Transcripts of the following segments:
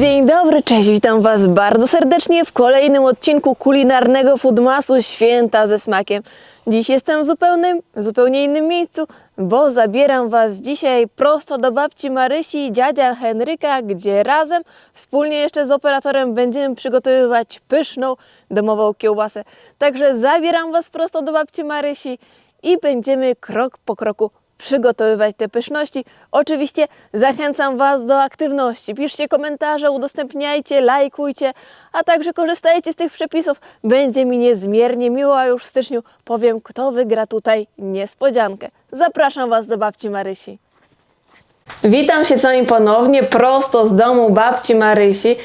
Dzień dobry, cześć, witam Was bardzo serdecznie w kolejnym odcinku kulinarnego Foodmasu Święta ze smakiem. Dziś jestem w zupełnym, zupełnie innym miejscu, bo zabieram Was dzisiaj prosto do babci Marysi i dziadzia Henryka, gdzie razem, wspólnie jeszcze z operatorem będziemy przygotowywać pyszną domową kiełbasę. Także zabieram Was prosto do babci Marysi i będziemy krok po kroku przygotowywać te pyszności. Oczywiście zachęcam Was do aktywności. Piszcie komentarze, udostępniajcie, lajkujcie, a także korzystajcie z tych przepisów. Będzie mi niezmiernie miło, a już w styczniu powiem, kto wygra tutaj niespodziankę. Zapraszam Was do babci Marysi. Witam się z Wami ponownie, prosto z domu babci Marysi.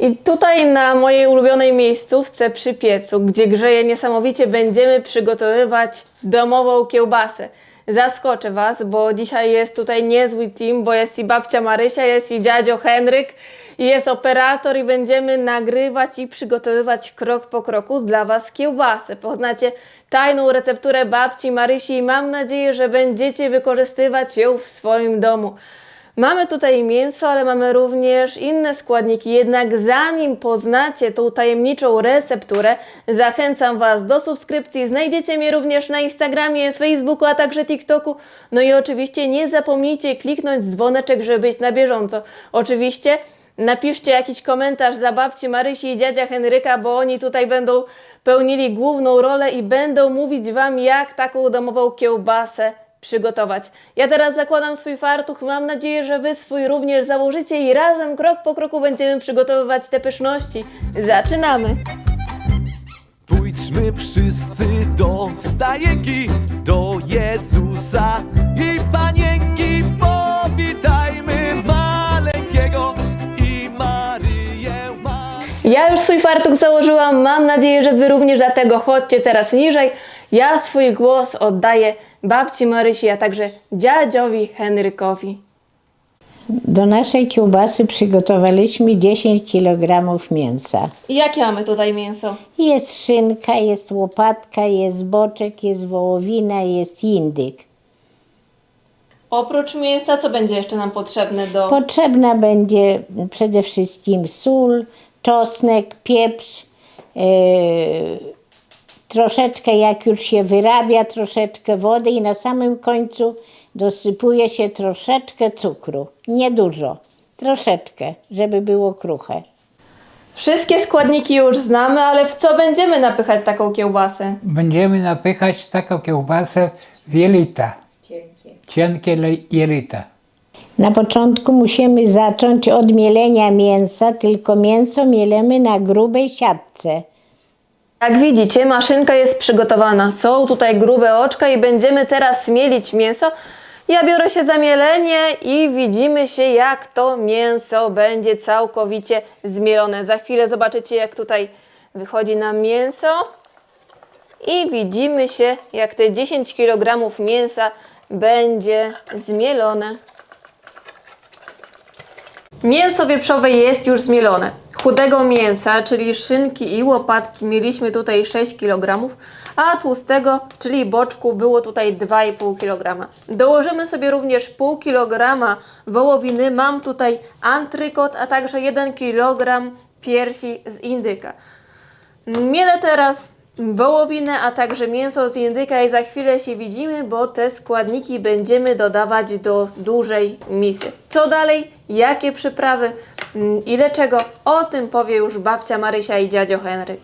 I tutaj na mojej ulubionej miejscówce przy piecu, gdzie grzeje niesamowicie, będziemy przygotowywać domową kiełbasę. Zaskoczę Was, bo dzisiaj jest tutaj niezły team, bo jest i babcia Marysia, jest i dziadzio Henryk, i jest operator i będziemy nagrywać i przygotowywać krok po kroku dla Was kiełbasę. Poznacie tajną recepturę babci Marysi i mam nadzieję, że będziecie wykorzystywać ją w swoim domu. Mamy tutaj mięso, ale mamy również inne składniki. Jednak zanim poznacie tą tajemniczą recepturę, zachęcam Was do subskrypcji. Znajdziecie mnie również na Instagramie, Facebooku, a także TikToku. No i oczywiście nie zapomnijcie kliknąć dzwoneczek, żeby być na bieżąco. Oczywiście napiszcie jakiś komentarz dla babci Marysi i dziadzia Henryka, bo oni tutaj będą pełnili główną rolę i będą mówić Wam, jak taką domową kiełbasę przygotować. Ja teraz zakładam swój fartuch, mam nadzieję, że Wy swój również założycie i razem krok po kroku będziemy przygotowywać te pyszności. Zaczynamy! Pójdźmy wszyscy do stajenki, do Jezusa i Panienki, powitajmy maleńkiego i Maryję. Ma... Ja już swój fartuch założyłam, mam nadzieję, że Wy również dlatego chodźcie teraz niżej. Ja swój głos oddaję babci Marysi, a także dziadziowi Henrykowi. Do naszej kiełbasy przygotowaliśmy 10 kg mięsa. I jakie mamy tutaj mięso? Jest szynka, jest łopatka, jest boczek, jest wołowina, jest indyk. Oprócz mięsa, co będzie jeszcze nam potrzebne do... Potrzebna będzie przede wszystkim sól, czosnek, pieprz, yy, troszeczkę jak już się wyrabia, troszeczkę wody i na samym końcu dosypuje się troszeczkę cukru. Niedużo, troszeczkę, żeby było kruche. Wszystkie składniki już znamy, ale w co będziemy napychać taką kiełbasę? Będziemy napychać taką kiełbasę w jelita. Cienkie le- jelita. Na początku musimy zacząć od mielenia mięsa, tylko mięso mielemy na grubej siatce. Jak widzicie, maszynka jest przygotowana. Są tutaj grube oczka i będziemy teraz mielić mięso. Ja biorę się za mielenie i widzimy się, jak to mięso będzie całkowicie zmielone. Za chwilę zobaczycie, jak tutaj wychodzi nam mięso. I widzimy się, jak te 10 kg mięsa będzie zmielone. Mięso wieprzowe jest już zmielone. Chudego mięsa, czyli szynki i łopatki, mieliśmy tutaj 6 kg, a tłustego, czyli boczku, było tutaj 2,5 kg. Dołożymy sobie również pół kg wołowiny. Mam tutaj antrykot, a także 1 kg piersi z indyka. Mielę teraz wołowinę, a także mięso z indyka i za chwilę się widzimy, bo te składniki będziemy dodawać do dużej misy. Co dalej? Jakie przyprawy? Mm, Ile czego? O tym powie już babcia Marysia i dziadzio Henryk.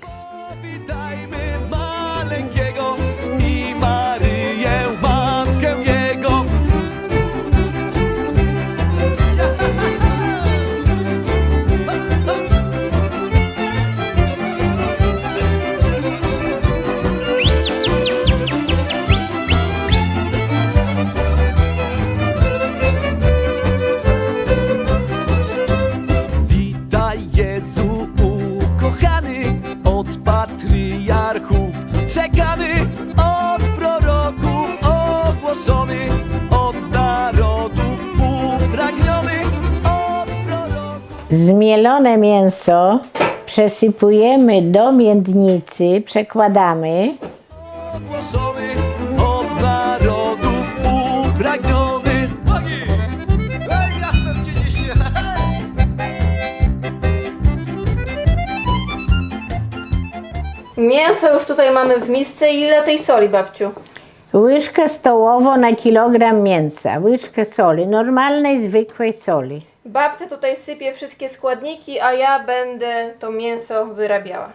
Zmielone mięso przesypujemy do międnicy, przekładamy. ogłoszony od narodów upragniony. Nogi! Ej, miastem cię niesie! Mięso już tutaj mamy w misce. Ile tej soli, babciu? Łyżkę stołową na kilogram mięsa, łyżkę soli, normalnej, zwykłej soli. Babcia tutaj sypie wszystkie składniki, a ja będę to mięso wyrabiała.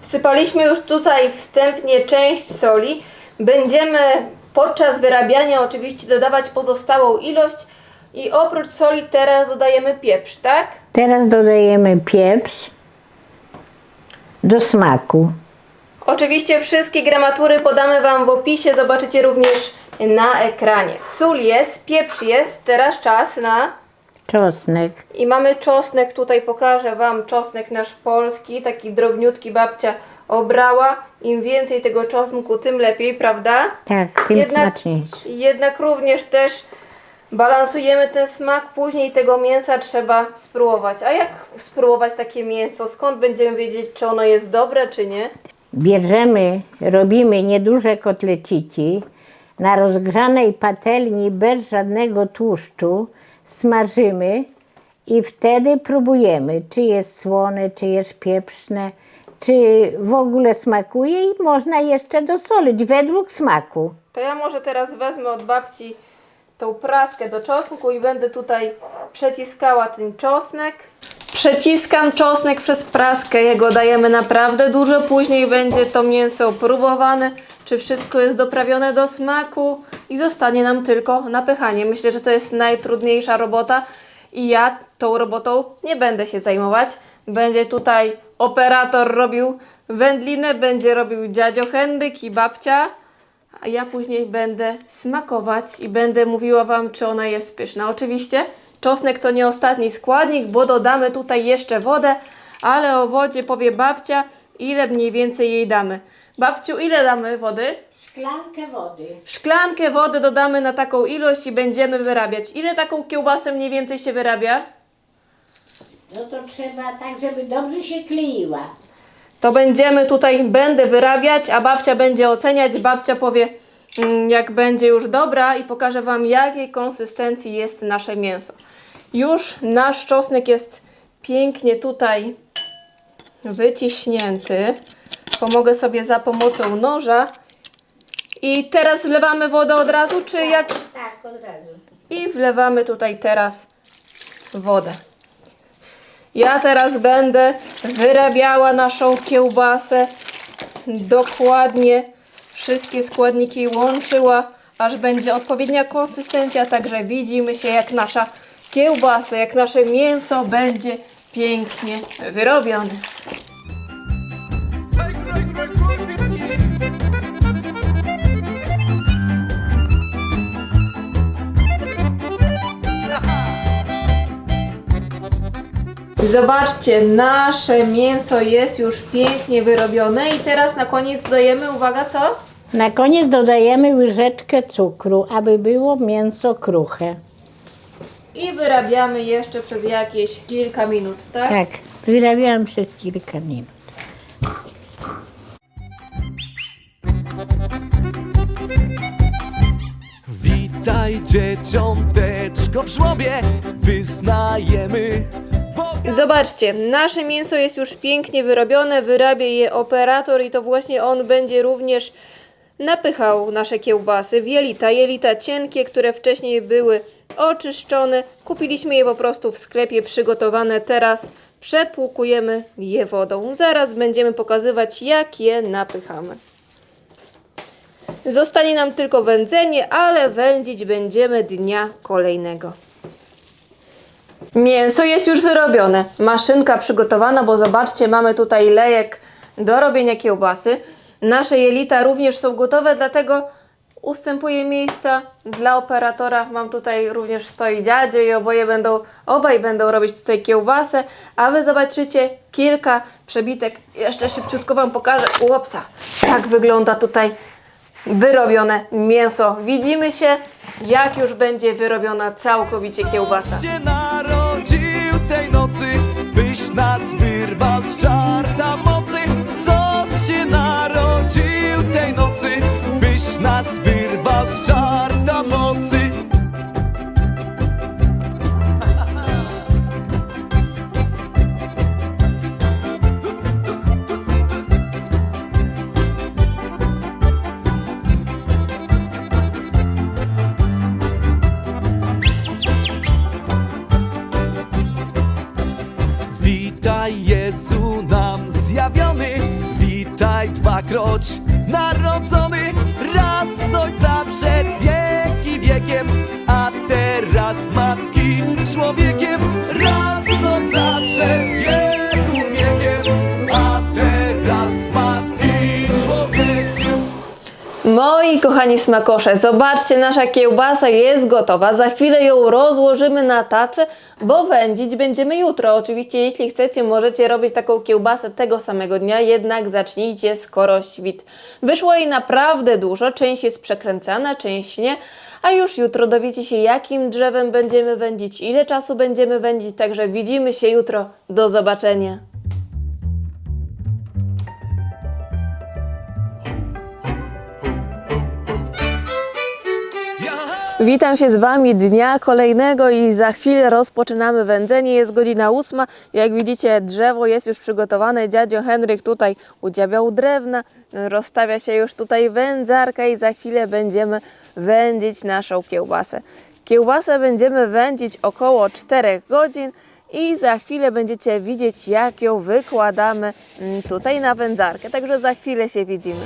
Wsypaliśmy już tutaj wstępnie część soli. Będziemy podczas wyrabiania oczywiście dodawać pozostałą ilość i oprócz soli teraz dodajemy pieprz, tak? Teraz dodajemy pieprz do smaku. Oczywiście wszystkie gramatury podamy Wam w opisie, zobaczycie również na ekranie. Sól jest, pieprz jest, teraz czas na Czosnek. I mamy czosnek, tutaj pokażę Wam czosnek nasz polski, taki drobniutki babcia obrała. Im więcej tego czosnku, tym lepiej, prawda? Tak, tym Jednak- smaczniejszy. Jednak również też balansujemy ten smak, później tego mięsa trzeba spróbować. A jak spróbować takie mięso? Skąd będziemy wiedzieć, czy ono jest dobre, czy nie? Bierzemy, robimy nieduże kotleciki na rozgrzanej patelni bez żadnego tłuszczu, smażymy i wtedy próbujemy, czy jest słone, czy jest pieprzne, czy w ogóle smakuje i można jeszcze dosolić według smaku. To ja może teraz wezmę od babci tą praskę do czosnku i będę tutaj przeciskała ten czosnek. Przeciskam czosnek przez praskę, jego dajemy naprawdę dużo, później będzie to mięso próbowane, czy wszystko jest doprawione do smaku i zostanie nam tylko napychanie. Myślę, że to jest najtrudniejsza robota i ja tą robotą nie będę się zajmować. Będzie tutaj operator robił wędlinę, będzie robił dziadzio Henryk i babcia, a ja później będę smakować i będę mówiła Wam, czy ona jest pyszna. Oczywiście czosnek to nie ostatni składnik, bo dodamy tutaj jeszcze wodę, ale o wodzie powie babcia, ile mniej więcej jej damy. Babciu, ile damy wody? Szklankę wody. Szklankę wody dodamy na taką ilość i będziemy wyrabiać. Ile taką kiełbasę mniej więcej się wyrabia? No to trzeba tak, żeby dobrze się kleiła. to będziemy tutaj, będę wyrabiać, a babcia będzie oceniać. Babcia powie, mm, jak będzie już dobra i pokażę Wam, jakiej konsystencji jest nasze mięso. Już nasz czosnek jest pięknie tutaj wyciśnięty. Pomogę sobie za pomocą noża. I teraz wlewamy wodę od razu, czy jak? Tak, od razu. I wlewamy tutaj teraz wodę. Ja teraz będę wyrabiała naszą kiełbasę. Dokładnie wszystkie składniki łączyła, aż będzie odpowiednia konsystencja. Także widzimy się, jak nasza kiełbasa, jak nasze mięso będzie pięknie wyrobione. Zobaczcie, nasze mięso jest już pięknie wyrobione i teraz na koniec dajemy, uwaga, co? Na koniec dodajemy łyżeczkę cukru, aby było mięso kruche. I wyrabiamy jeszcze przez jakieś kilka minut, tak? Tak, wyrabiałam przez kilka minut. Witaj dzieciąteczko w żłobie, wyznajemy. Zobaczcie, nasze mięso jest już pięknie wyrobione, wyrabia je operator i to właśnie on będzie również napychał nasze kiełbasy w jelita. Jelita cienkie, które wcześniej były oczyszczone. Kupiliśmy je po prostu w sklepie przygotowane. Teraz przepłukujemy je wodą. Zaraz będziemy pokazywać, jak je napychamy. Zostanie nam tylko wędzenie, ale wędzić będziemy dnia kolejnego. Mięso jest już wyrobione. Maszynka przygotowana, bo zobaczcie, mamy tutaj lejek do robienia kiełbasy. Nasze jelita również są gotowe, dlatego ustępuję miejsca dla operatora. Mam tutaj również stoi dziadzio i oboje będą, obaj będą robić tutaj kiełbasę, a wy zobaczycie kilka przebitek. Jeszcze szybciutko wam pokażę. Łopsa, jak wygląda tutaj wyrobione mięso. Widzimy się, jak już będzie wyrobiona całkowicie kiełbasa. się narodził tej nocy, byś nas wyrwał z witaj dwakroć. Narodzony, raz z Ojca przed wieki wiekiem, a teraz Matki człowiekiem, Moi kochani smakosze, zobaczcie, nasza kiełbasa jest gotowa. Za chwilę ją rozłożymy na tacę, bo wędzić będziemy jutro. Oczywiście, jeśli chcecie, możecie robić taką kiełbasę tego samego dnia, jednak zacznijcie skoro świt. Wyszło jej naprawdę dużo, część jest przekręcana, część nie. A już jutro dowiecie się, jakim drzewem będziemy wędzić, ile czasu będziemy wędzić. Także widzimy się jutro. Do zobaczenia. Witam się z Wami dnia kolejnego i za chwilę rozpoczynamy wędzenie. Jest godzina ósma. Jak widzicie, drzewo jest już przygotowane. Dziadzio Henryk tutaj udziabiał drewna. Rozstawia się już tutaj wędzarka i za chwilę będziemy wędzić naszą kiełbasę. Kiełbasę będziemy wędzić około 4 godzin i za chwilę będziecie widzieć, jak ją wykładamy mm, tutaj na wędzarkę. Także za chwilę się widzimy.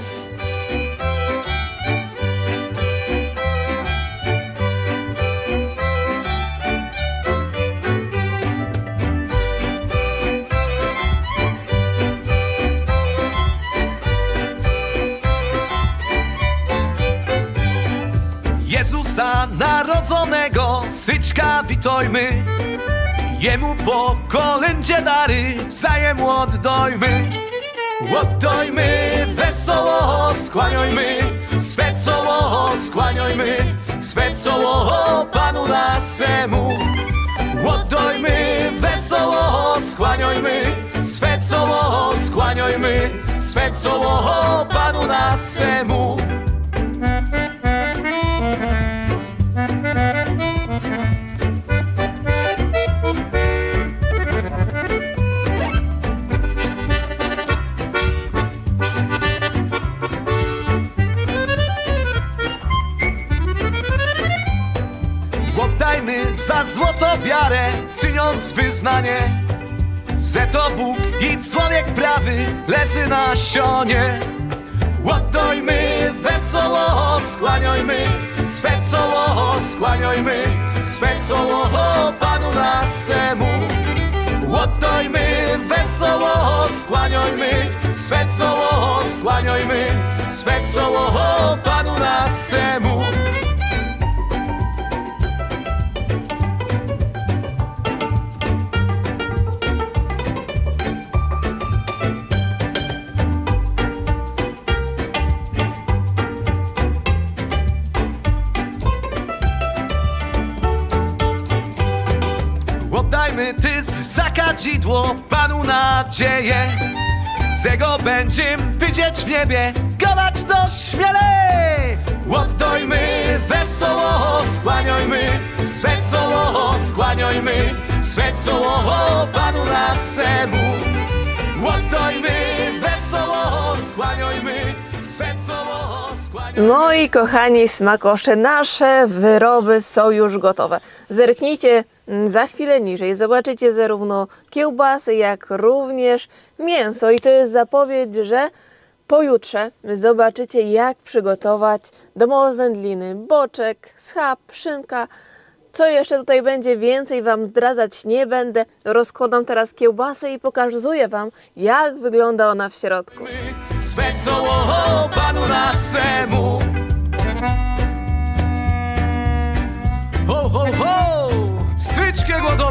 Jezusa narodzonego, syczka witojmy. Jemu po kolędzie dary wzajem oddojmy. Oddojmy, wesoło skłaniojmy, swe czoło skłaniojmy, swe czoło Panu nasemu. Oddojmy, wesoło skłaniojmy, swe czoło skłaniojmy, swe czoło Panu nasemu. Czyniąc wyznanie, że to Bóg i człowiek prawy leży na sionie. Oddajmy wesoło, skłaniajmy, swe czoło skłaniajmy, swe czoło Panu nasemu. Oddajmy wesoło, skłaniajmy, swe czoło skłaniajmy, swe czoło Panu nasemu. Za kadzidło Panu nadzieję. Że go będziem widzieć w niebie Gadać to śmielej Oddajmy wesoło skłaniajmy Swe czoło skłaniajmy Swe czoło Panu nasemu Oddajmy wesoło skłaniajmy Swe czoło skłaniajmy Moi kochani smakosze, nasze wyroby są już gotowe. Zerknijcie za chwilę niżej, zobaczycie zarówno kiełbasy, jak również mięso. I to jest zapowiedź, że pojutrze zobaczycie, jak przygotować domowe wędliny, boczek, schab, szynka. Co jeszcze tutaj będzie więcej Wam zdradzać nie będę. Rozkładam teraz kiełbasę i pokazuję Wam, jak wygląda ona w środku. swe czoło Panu nasemu. Ho, ho, ho!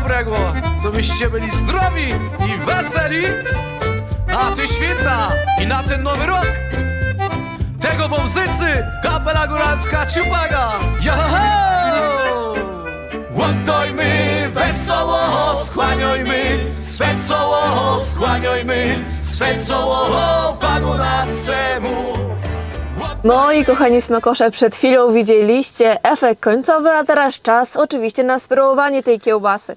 Dobrego, co byście byli zdrowi i weseli, a ty święta i na ten nowy rok. tego wam życzy kapela góralska Ciupaga. Joho! Łądojmy, wesoło skłaniojmy, wesoło skłaniojmy, wesoło Panu naszemu. No i kochani smakosze, przed chwilą widzieliście efekt końcowy, a teraz czas oczywiście na spróbowanie tej kiełbasy.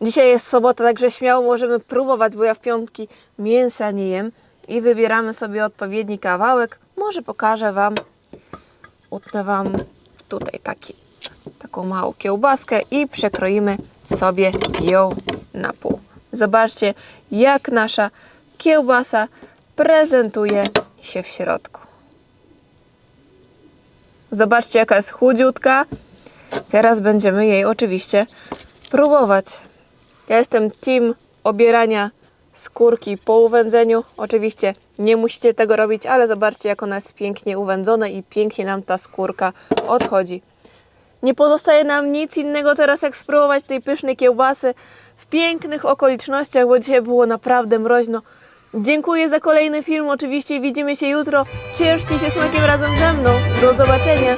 Dzisiaj jest sobota, także śmiało możemy próbować, bo ja w piątki mięsa nie jem i wybieramy sobie odpowiedni kawałek. Może pokażę Wam, utnę Wam tutaj taki, taką małą kiełbaskę i przekroimy sobie ją na pół. Zobaczcie, jak nasza kiełbasa prezentuje się w środku. Zobaczcie, jaka jest chudziutka. Teraz będziemy jej oczywiście próbować. Ja jestem team obierania skórki po uwędzeniu. Oczywiście nie musicie tego robić, ale zobaczcie, jak ona jest pięknie uwędzona i pięknie nam ta skórka odchodzi. Nie pozostaje nam nic innego teraz, jak spróbować tej pysznej kiełbasy w pięknych okolicznościach, bo dzisiaj było naprawdę mroźno. Dziękuję za kolejny film. Oczywiście widzimy się jutro. Cieszcie się smakiem razem ze mną. Do zobaczenia.